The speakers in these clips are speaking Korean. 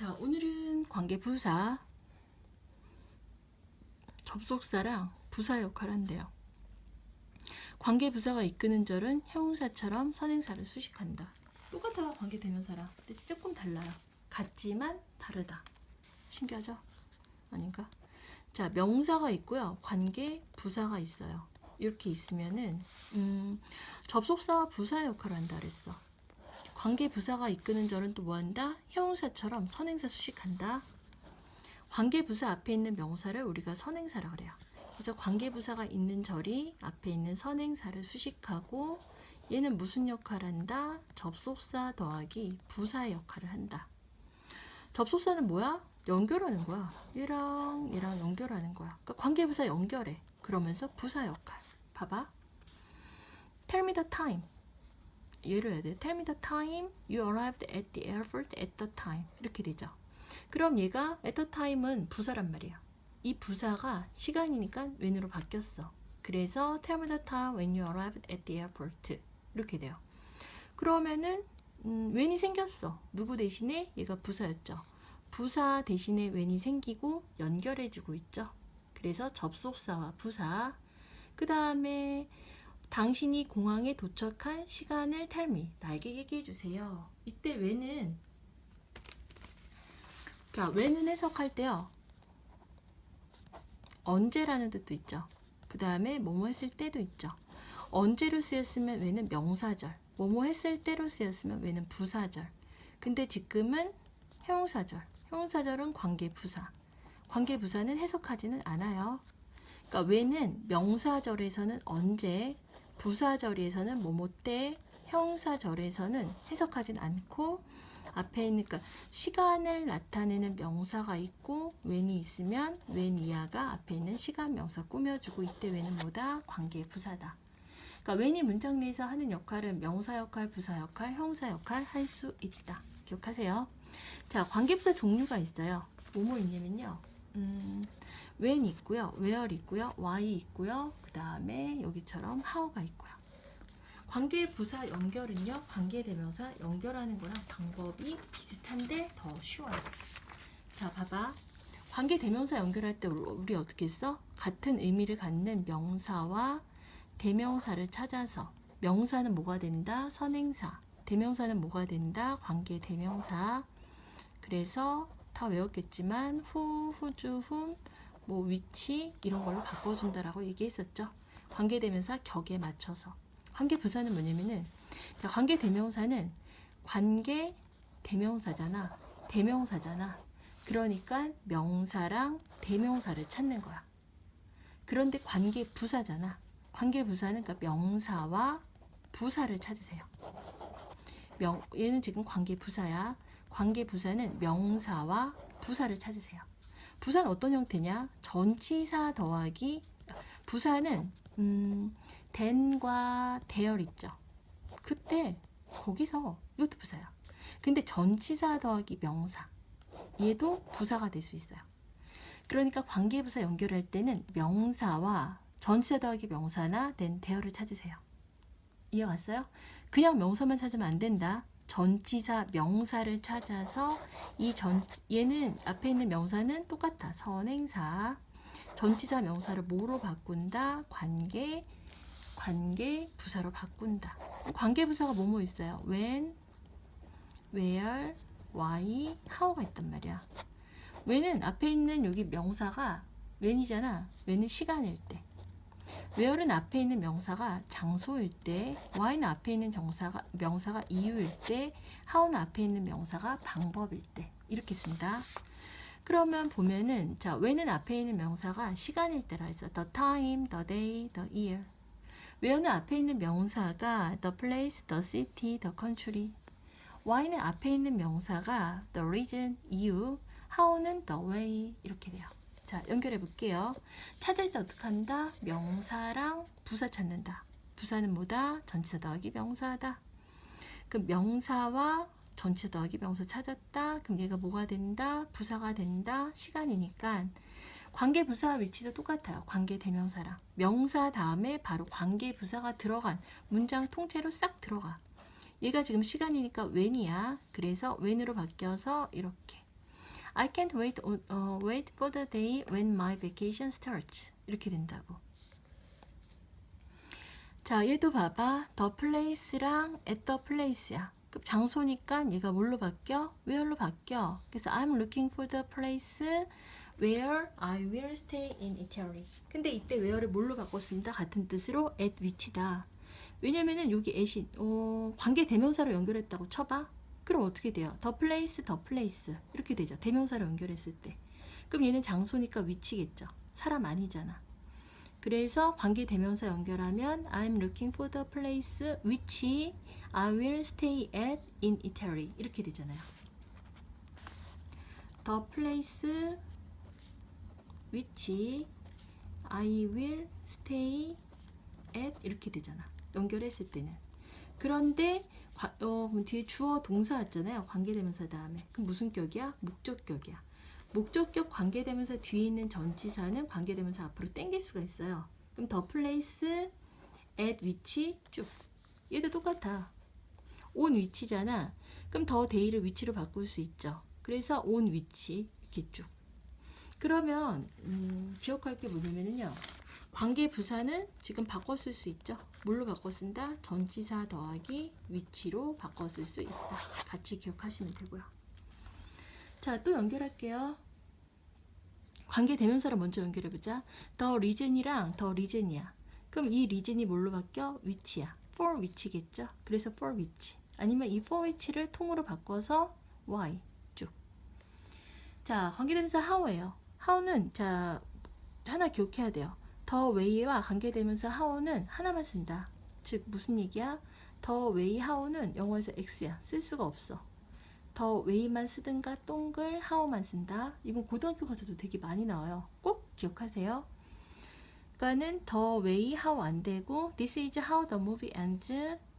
자, 오늘은 관계 부사 접속사랑 부사 역할을 한대요. 관계 부사가 이끄는 절은 형용사처럼 선행사를 수식한다. 똑같아 관계 대명사랑. 근데 조금 달라요. 같지만 다르다. 신기하죠? 아닌가? 자, 명사가 있고요. 관계 부사가 있어요. 이렇게 있으면은 음, 접속사와 부사 역할을 한다 그랬어. 관계 부사가 이끄는 절은 또 뭐한다? 형용사처럼 선행사 수식한다. 관계 부사 앞에 있는 명사를 우리가 선행사라 그래요. 그래서 관계 부사가 있는 절이 앞에 있는 선행사를 수식하고 얘는 무슨 역할을 한다? 접속사 더하기 부사의 역할을 한다. 접속사는 뭐야? 연결하는 거야. 얘랑 얘랑 연결하는 거야. 그러니까 관계 부사 연결해. 그러면서 부사 역할. 봐봐. Tell me the time. 예를 해야 돼. Tell me the time you arrived at the airport at the time. 이렇게 되죠. 그럼 얘가 at the time은 부사란 말이야. 이 부사가 시간이니까 when으로 바뀌었어. 그래서 tell me the time when you arrived at the airport. 이렇게 돼요. 그러면은 음, when이 생겼어. 누구 대신에 얘가 부사였죠. 부사 대신에 when이 생기고 연결해주고 있죠. 그래서 접속사와 부사. 그 다음에 당신이 공항에 도착한 시간을 텔미 나에게 얘기해 주세요. 이때 왜는 자 왜는 해석할 때요 언제라는 뜻도 있죠. 그 다음에 뭐뭐 했을 때도 있죠. 언제로 쓰였으면 왜는 명사절, 뭐뭐 했을 때로 쓰였으면 왜는 부사절. 근데 지금은 형용사절. 형용사절은 관계부사. 관계부사는 해석하지는 않아요. 그러니까 왜는 명사절에서는 언제, 부사절에서는 뭐뭐 때, 형사절에서는 해석하진 않고 앞에 있는 그러니까 시간을 나타내는 명사가 있고 when이 있으면 when 이하가 앞에 있는 시간 명사 꾸며주고 이때 when은 뭐다? 관계 부사다. 그러니까 when이 문장 내에서 하는 역할은 명사 역할, 부사 역할, 형사 역할 할 수 있다. 기억하세요. 자, 관계 부사 종류가 있어요. 뭐뭐 있냐면요. 음, when 있고요. where 있고요. why 있고요. 그 다음에 여기처럼 how가 있고요. 관계 부사 연결은요. 관계 대명사 연결하는 거랑 방법이 비슷한데 더 쉬워요. 자, 봐봐. 관계 대명사 연결할 때 우리 어떻게 써? 같은 의미를 갖는 명사와 대명사를 찾아서 명사는 뭐가 된다? 선행사. 대명사는 뭐가 된다? 관계 대명사. 그래서 다 외웠겠지만 후, 후주, 훔, 뭐 위치 이런 걸로 바꿔준다라고 얘기했었죠. 관계대명사 격에 맞춰서. 관계 부사는 뭐냐면은 자, 관계 대명사는 관계 대명사잖아. 대명사잖아. 그러니까 명사랑 대명사를 찾는 거야. 그런데 관계 부사잖아. 관계 부사는 그러니까 명사와 부사를 찾으세요. 명, 얘는 지금 관계 부사야. 관계 부사는 명사와 부사를 찾으세요. 부사는 어떤 형태냐? 전치사 더하기 부사는 음, then과 there 있죠. 그때 거기서 이것도 부사야. 근데 전치사 더하기 명사 얘도 부사가 될 수 있어요. 그러니까 관계부사 연결할 때는 명사와 전치사 더하기 명사나 then there를 찾으세요. 이해갔어요? 그냥 명사만 찾으면 안 된다. 전치사 명사를 찾아서 이 전 얘는 앞에 있는 명사는 똑같아. 선행사. 전치사 명사를 뭐로 바꾼다? 관계 관계 부사로 바꾼다. 관계 부사가 뭐뭐 있어요? when, where, why, how가 있단 말이야. when은 앞에 있는 여기 명사가 when이잖아. when은 시간일 때. Where는 앞에 있는 명사가 장소일 때, why는 앞에 있는 정사가, 명사가 이유일 때, how는 앞에 있는 명사가 방법일 때 이렇게 쓴다. 그러면 보면은 자 when은 앞에 있는 명사가 시간일 때라 했어. the time, the day, the year. where는 앞에 있는 명사가 the place, the city, the country. why는 앞에 있는 명사가 the reason, 이유. how는 the way 이렇게 돼요. 자, 연결해 볼게요. 찾을 때 어떻게 한다? 명사랑 부사 찾는다. 부사는 뭐다? 전치사 더하기 명사다. 그 명사와 전치사 더하기 명사 찾았다. 그럼 얘가 뭐가 된다? 부사가 된다. 시간이니까 관계 부사 위치도 똑같아요. 관계 대명사랑. 명사 다음에 바로 관계 부사가 들어간 문장 통째로 싹 들어가. 얘가 지금 시간이니까 when이야. 그래서 when으로 바뀌어서 이렇게 I can't wait, 어, wait for the day when my vacation starts. 이렇게 된다고. 자, 얘도 봐봐. the place랑 at the place야. 그 장소니까 얘가 뭘로 바뀌어? where로 바뀌어. 그래서 I'm looking for the place where I will stay in Italy. 근데 이때 where를 뭘로 바꿨습니다. 같은 뜻으로 at which다. 왜냐면은 여기 at이 어, 관계 대명사로 연결했다고 쳐봐. 그럼 어떻게 돼요? the place, the place 이렇게 되죠. 대명사로 연결했을 때. 그럼 얘는 장소니까 위치겠죠. 사람 아니잖아. 그래서 관계 대명사 연결하면 I'm looking for the place which I will stay at in Italy 이렇게 되잖아요. The place which I will stay at 이렇게 되잖아. 연결했을 때는. 그런데 과- 어, 그럼 뒤에 주어 동사 왔잖아요. 관계대명사 다음에. 그럼 무슨 격이야? 목적격이야. 목적격 관계대명사 뒤에 있는 전치사는 관계대명사 앞으로 당길 수가 있어요. 그럼 the place at which 쭉. 얘도 똑같아. 온 위치잖아. 그럼 더 데이를 위치로 바꿀 수 있죠. 그래서 온 위치 이렇게 쭉. 그러면 음, 기억할 게 뭐냐면요. 관계 부사는 지금 바꿔 쓸 수 있죠. 뭘로 바꿔 쓴다? 전치사 더하기 위치로 바꿔 쓸 수 있다. 같이 기억하시면 되고요. 자, 또 연결할게요. 관계 대명사로 먼저 연결해 보자. 더 리즌이랑 더 리즌이야. 그럼 이 리즌이 뭘로 바뀌어? 위치야. for 위치겠죠. 그래서 for 위치. 아니면 이 for 위치를 통으로 바꿔서 why 쭉. 자, 관계 대명사 how예요. how는 자 하나 기억해야 돼요. 더 웨이와 관계되면서 how는 하나만 쓴다. 즉 무슨 얘기야? 더 웨이 how는 영어에서 x야. 쓸 수가 없어. 더 웨이만 쓰든가 동글 how만 쓴다. 이건 고등학교 가서도 되게 많이 나와요. 꼭 기억하세요. 그러니까는 더 웨이 how 안 되고 this is how the movie ends.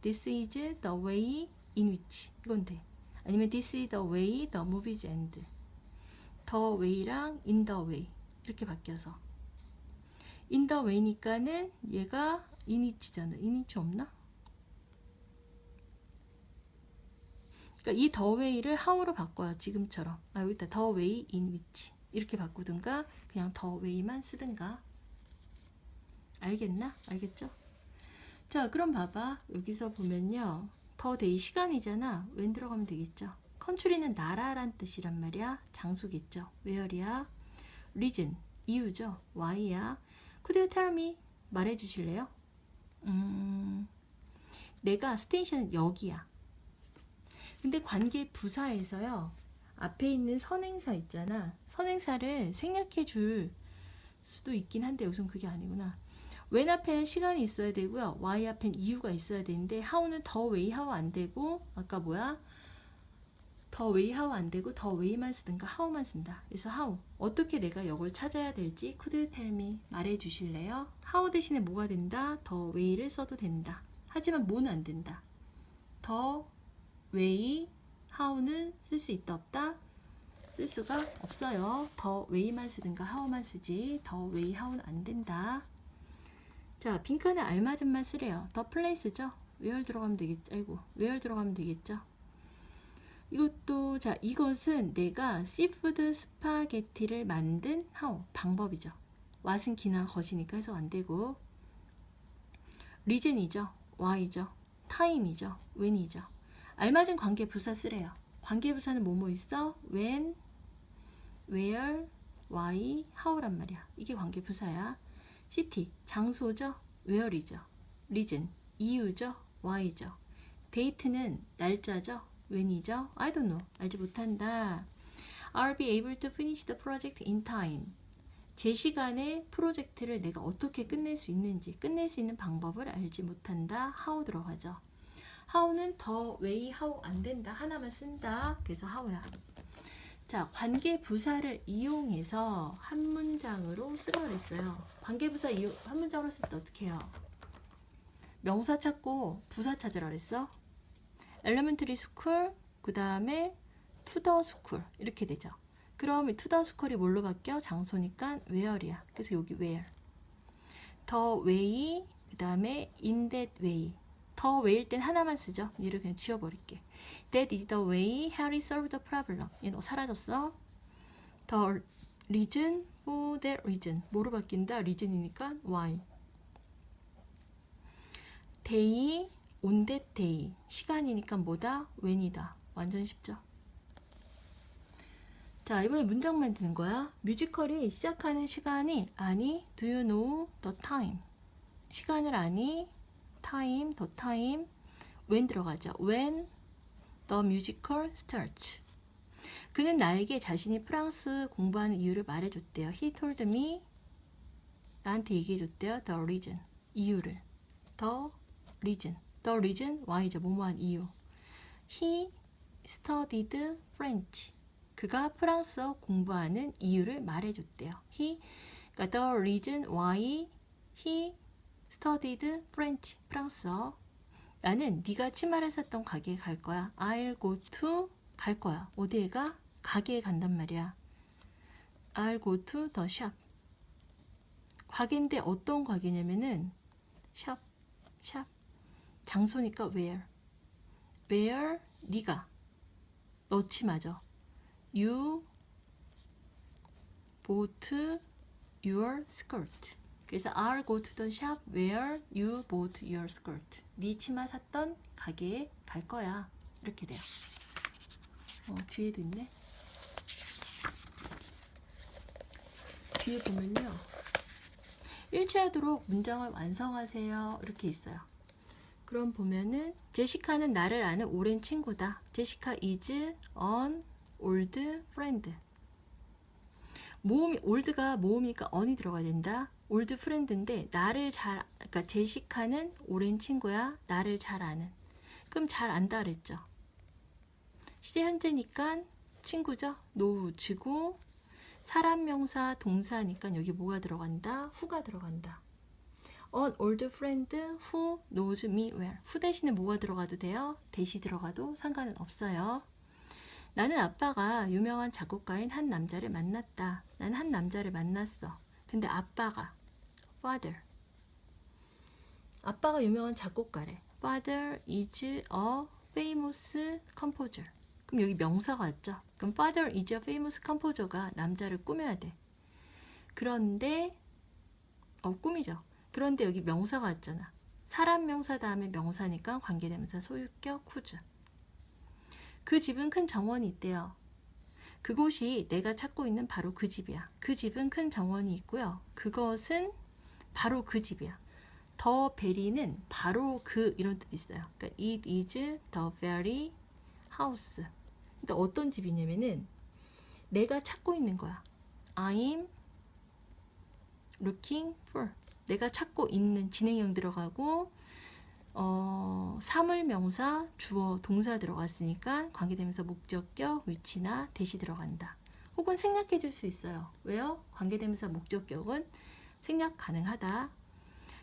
this is the way in which 이건 돼. 아니면 this is the way the movies end. 더 웨이랑 in the way 이렇게 바뀌어서 way니까는 얘가 in which 없나? 그러니까 이 way를 how로 바꿔요. 지금처럼. 아 여기 있다. the way in which 이렇게 바꾸든가 그냥 way만 쓰든가 알겠나? 알겠죠? 자 그럼 봐봐. 여기서 보면요. 더 데이 시간이잖아. 웬 들어가면 되겠죠? 컨트리는 나라란 뜻이란 말이야. 장소겠죠. where이야. reason 이유죠. why야. Could you tell me? 말해 주실래요? 음, 내가 스테이션은 여기야. 근데 관계 부사에서요. 앞에 있는 선행사 있잖아. 선행사를 생략해 줄 수도 있긴 한데 우선 그게 아니구나. when 앞에는 시간이 있어야 되고요. why 앞엔 이유가 있어야 되는데 how는 더 way how 안 되고 아까 뭐야? 더 way how 안 되고 더 way만 쓰든가 how만 쓴다. 그래서 how 어떻게 내가 역을 찾아야 될지 could you 말해 주실래요? how 대신에 뭐가 된다? 더 way를 써도 된다. 하지만 뭐는 안 된다. 더 way how는 쓸 수 있다 없다? 쓸 수가 없어요. 더 way만 쓰든가 how만 쓰지. 더 way how는 안 된다. 자, 빈칸에 알맞은만 쓰래요. 더 플레이스죠? where 들어가면 되겠죠? 아이고, where 들어가면 되겠죠? 이것도 자 이것은 내가 시푸드 스파게티를 만든 how 방법이죠. 기나 것이니까 해서 안 되고 리즌이죠. why죠. 타임이죠. when이죠. 알맞은 관계 부사 쓰래요. 관계 부사는 뭐뭐 있어? when, where, why, how란 말이야. 이게 관계 부사야. city 장소죠. where이죠. reason 이유죠. why죠. date는 날짜죠. When이죠? I don't know. 알지 못한다. I'll be able to finish the project in time. 제 시간에 프로젝트를 내가 어떻게 끝낼 수 있는지, 끝낼 수 있는 방법을 알지 못한다. how 들어가죠. how는 더 way how 안 된다. 하나만 쓴다. 그래서 how야. 자, 관계 부사를 이용해서 한 문장으로 쓰라 그랬어요. 관계 부사 한 문장으로 쓸 때 어떻게 해요? 명사 찾고 부사 찾으라 그랬어. Elementary school 그 다음에 the school 이렇게 되죠. 그럼 to the school이 뭘로 바뀌어? 장소니까 where이야. 그래서 여기 where. the way 그 다음에 in that way. the way일 땐 하나만 쓰죠. 얘를 그냥 지워버릴게. That is the way Harry solved the problem. 얘너 사라졌어. The reason for that reason. 뭐로 바뀐다? reason이니까 why. Day. 시간이니까 뭐다? when이다. 완전 쉽죠? 자, 이번에 문장 만드는 거야. 뮤지컬이 시작하는 시간이 아니, do you know the time? 시간을 아니, time, the time, when 들어가죠. when the musical starts. 그는 나에게 자신이 프랑스 공부하는 이유를 말해줬대요. He told me 나한테 얘기해줬대요. The reason 이유를 The reason The reason why죠. 뭐뭐한 이유 He studied French 그가 프랑스어 공부하는 이유를 말해줬대요. He 그러니까 The reason why he studied French 프랑스어 나는 네가 치마를 샀던 가게에 갈 거야. I'll go to 갈 거야. 어디에 가? 가게에 간단 말이야. I'll go to the shop. 가게인데 어떤 가게냐면은 shop, shop. 장소니까 where. where 네가 너 치마죠. You bought your skirt. 그래서 I'll go to the shop where you bought your skirt. 네 치마 샀던 가게에 갈 거야. 이렇게 돼요. 어, 뒤에도 있네. 뒤에 보면요. 일치하도록 문장을 완성하세요. 이렇게 있어요. 그럼 보면은 제시카는 나를 아는 오랜 친구다. 제시카 is an old friend. 모음이 올드가 모음이니까 on이 들어가야 된다. 올드 프렌드인데 나를 잘 그러니까 제시카는 오랜 친구야. 나를 잘 아는. 그럼 잘 안다 그랬죠. 시제 현재니까 친구죠. 노우치고 사람 명사 동사니까 여기 뭐가 들어간다? 후가 들어간다. An old friend who knows me well. 후 대신에 뭐가 들어가도 돼요? 대시 들어가도 상관은 없어요. 나는 아빠가 유명한 작곡가인 한 남자를 만났다. 난 한 남자를 만났어. 근데 아빠가 father. 아빠가 유명한 작곡가래. Father is a famous composer. 그럼 여기 명사가 왔죠. 그럼 father is a famous composer가 남자를 꾸며야 돼. 그런데 어 꾸미죠. 그런데 여기 명사가 왔잖아. 사람 명사 다음에 명사니까 관계대명사 소유격 후즈. 그 집은 큰 정원이 있대요. 그곳이 내가 찾고 있는 바로 그 집이야. 그 집은 큰 정원이 있고요. 그것은 바로 그 집이야. 더 베리는 바로 그 이런 뜻 있어요. 그러니까 it is the very house. 그러니까 어떤 집이냐면은 내가 찾고 있는 거야. I'm looking for. 내가 찾고 있는 진행형 들어가고 어, 사물 명사, 주어, 동사 들어갔으니까 관계되면서 목적격, 위치나 대시 들어간다. 혹은 생략해 줄 수 있어요. 왜요? 관계되면서 목적격은 생략 가능하다.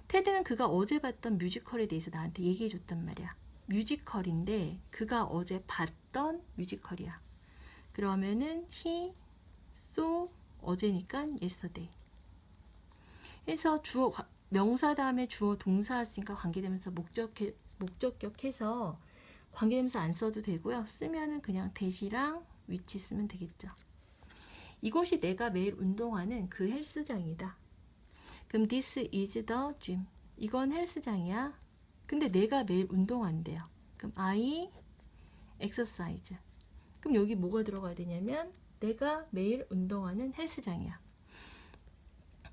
테드는 그가 어제 봤던 뮤지컬에 대해서 나한테 얘기해 줬단 말이야. 뮤지컬인데 그가 어제 봤던 뮤지컬이야. 그러면은 he saw 어제니까 yesterday. 해서 주어 과- 명사 다음에 주어 동사 쓰니까 관계되면서 목적 목적격해서 관계되면서 안 써도 되고요. 쓰면은 그냥 대시랑 위치 쓰면 되겠죠. 이곳이 내가 매일 운동하는 그 헬스장이다. 그럼 this is the gym. 이건 헬스장이야. 근데 내가 매일 운동한대요. 그럼 I exercise. 그럼 여기 뭐가 들어가야 되냐면 내가 매일 운동하는 헬스장이야.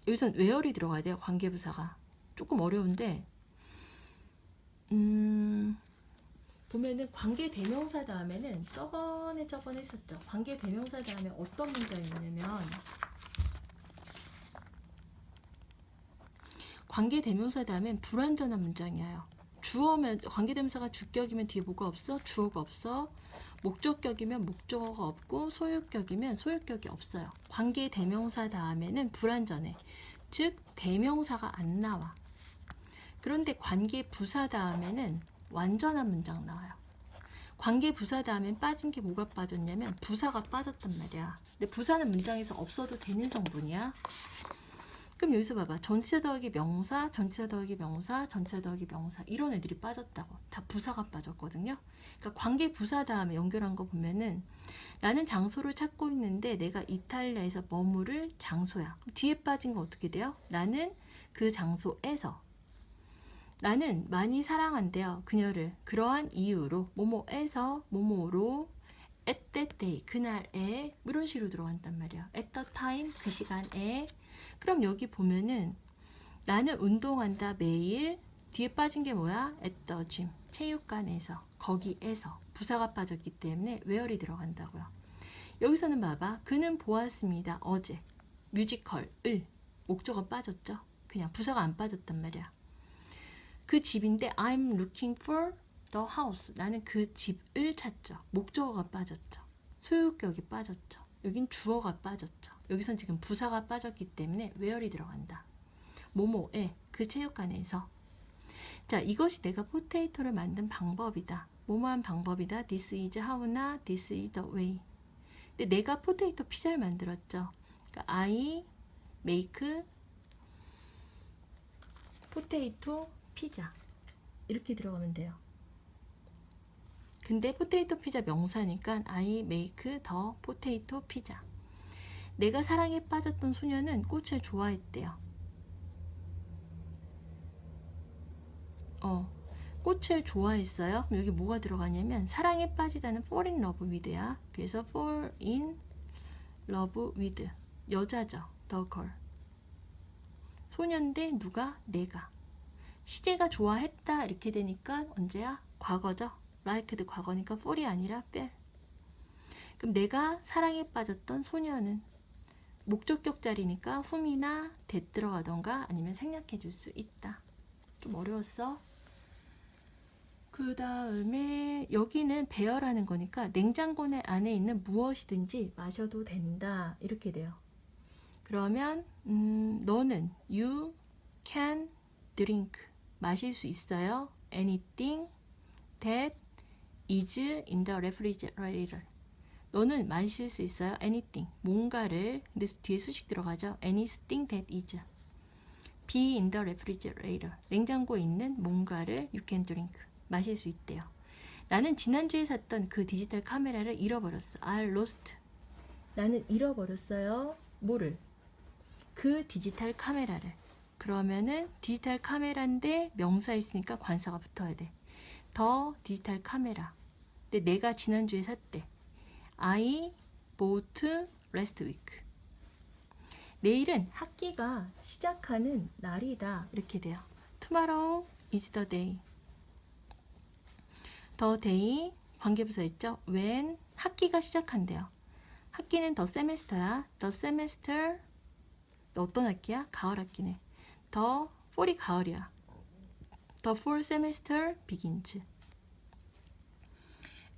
여기선 where이 들어가야 돼요. 관계부사가. 조금 어려운데 음 보면은 관계 대명사 다음에는 저번에 저번에 했었죠. 관계 대명사 다음에 어떤 문장이 있냐면 관계 대명사 다음엔 불완전한 문장이에요. 주어면 관계 대명사가 주격이면 뒤에 뭐가 없어? 주어가 없어. 목적격이면 목적어가 없고 소유격이면 소유격이 없어요. 관계 대명사 다음에는 불완전해. 즉 대명사가 안 나와. 그런데 관계 부사 다음에는 완전한 문장 나와요. 관계 부사 다음엔 빠진 게 뭐가 빠졌냐면 부사가 빠졌단 말이야. 근데 부사는 문장에서 없어도 되는 성분이야. 그럼 여기서 봐봐. 전치사 더하기 명사, 전치사 더하기 명사, 전치사 더하기 명사 이런 애들이 빠졌다고. 다 부사가 빠졌거든요. 그러니까 관계 부사 다음에 연결한 거 보면은 나는 장소를 찾고 있는데 내가 이탈리아에서 머무를 장소야. 뒤에 빠진 거 어떻게 돼요? 나는 그 장소에서 나는 많이 사랑한대요. 그녀를 그러한 이유로 모모에서 모모로 at that day 그날에 이런 식으로 들어간단 말이야. at the time 그 시간에 그럼 여기 보면은 나는 운동한다 매일 뒤에 빠진 게 뭐야? at the gym 체육관에서 거기에서 부사가 빠졌기 때문에 where이 들어간다고요. 여기서는 봐봐. 그는 보았습니다. 어제 뮤지컬을 목적어 빠졌죠. 그냥 부사가 안 빠졌단 말이야. 그 집인데 I'm looking for the house. 나는 그 집을 찾죠. 목적어가 빠졌죠. 소유격이 빠졌죠. 여긴 주어가 빠졌죠. 여기선 지금 부사가 빠졌기 때문에 where이 들어간다. 뭐뭐에 그 체육관에서 자 이것이 내가 포테이토를 만든 방법이다. 뭐뭐한 방법이다. This is how나 this is the way. 근데 내가 포테이토 피자를 만들었죠. 그러니까 I make 포테이토 피자 이렇게 들어가면 돼요. 근데 포테이토 피자 명사니까 I make the potato pizza. 내가 사랑에 빠졌던 소녀는 꽃을 좋아했대요. 어, 꽃을 좋아했어요. 그럼 여기 뭐가 들어가냐면 사랑에 빠지다는 fall in love with야. 그래서 fall in love with 여자죠. the girl. 소년데 누가 내가 시제가 좋아했다 이렇게 되니까 언제야? 과거죠. Like드 과거니까 fall이 아니라 fell. 그럼 내가 사랑에 빠졌던 소녀는 목적격 자리니까 whom이나 that 들어가던가 아니면 생략해 줄 수 있다. 좀 어려웠어? 그 다음에 여기는 배열하는 거니까 냉장고 내 안에 있는 무엇이든지 마셔도 된다 이렇게 돼요. 그러면 음, 너는 you can drink 마실 수 있어요. anything that is in the refrigerator. 너는 마실 수 있어요. anything 뭔가를 근데 뒤에 수식 들어가죠. anything that is be in the refrigerator. 냉장고에 있는 뭔가를 you can drink 마실 수 있대요. 나는 지난주에 샀던 그 디지털 카메라를 잃어버렸어. I lost. 나는 잃어버렸어요. 뭐를? 그 디지털 카메라를. 그러면은 디지털 카메라인데 명사 있으니까 관사가 붙어야 돼. 더 디지털 카메라. 근데 내가 지난주에 샀대. I bought last week. 내일은 학기가 시작하는 날이다. 이렇게 돼요. Tomorrow is the day. the day 관계부사 있죠? when 학기가 시작한대요. 학기는 semester야. the semester 너 어떤 학기야? 가을 학기네. the fall이 가을이야. the fall semester begins.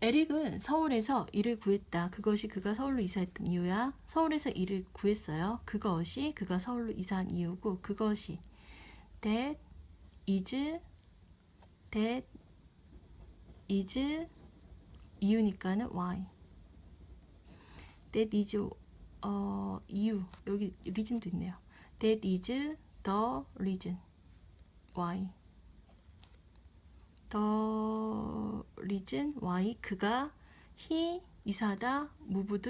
에릭은 서울에서 일을 구했다. 그것이 그가 서울로 이사했던 이유야. 서울에서 일을 구했어요. 그것이 그가 서울로 이사한 이유고 그것이 that is that is 이유니까는 why. that is 어 이유 여기 reason도 있네요. that is the reason why. The reason why 그가 he 이사다 moved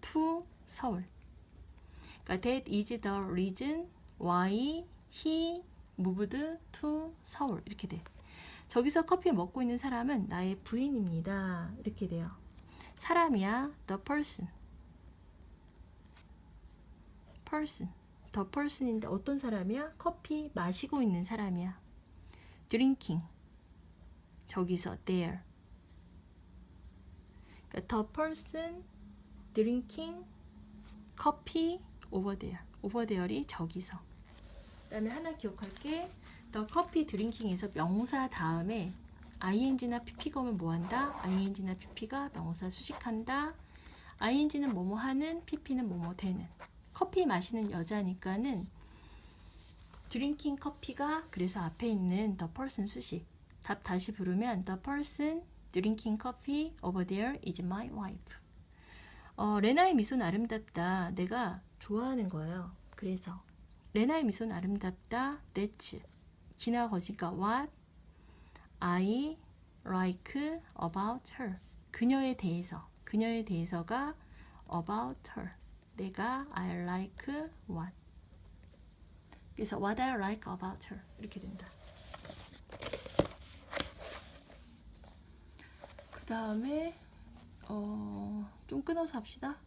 to 서울. 그러니까 that is the reason why he moved to 서울 이렇게 돼. 저기서 커피 먹고 있는 사람은 나의 부인입니다. 이렇게 돼요. 사람이야 the person. person. the person인데 어떤 사람이야? 커피 마시고 있는 사람이야. drinking. 저기서 there. 그러니까 the person drinking coffee over there. over there이 저기서. 그 다음에 하나 기억할 게. the coffee drinking에서 명사 다음에 ing나 pp가 오면 뭐 한다? ing나 pp가 명사 수식한다. ing는 뭐뭐 하는, pp는 뭐뭐 되는. 커피 마시는 여자니까는 drinking 커피가 그래서 앞에 있는 the person 수식. 답 다시 부르면 The person drinking coffee over there is my wife. 어, 레나의 미소는 아름답다. 내가 좋아하는 거예요. 그래서 레나의 미소는 아름답다. That's 기나 거지가 what I like about her. 그녀에 대해서. 그녀에 대해서가 about her. 내가 I like what. 그래서 what I like about her 이렇게 된다. 그 다음에 어, 좀 끊어서 합시다.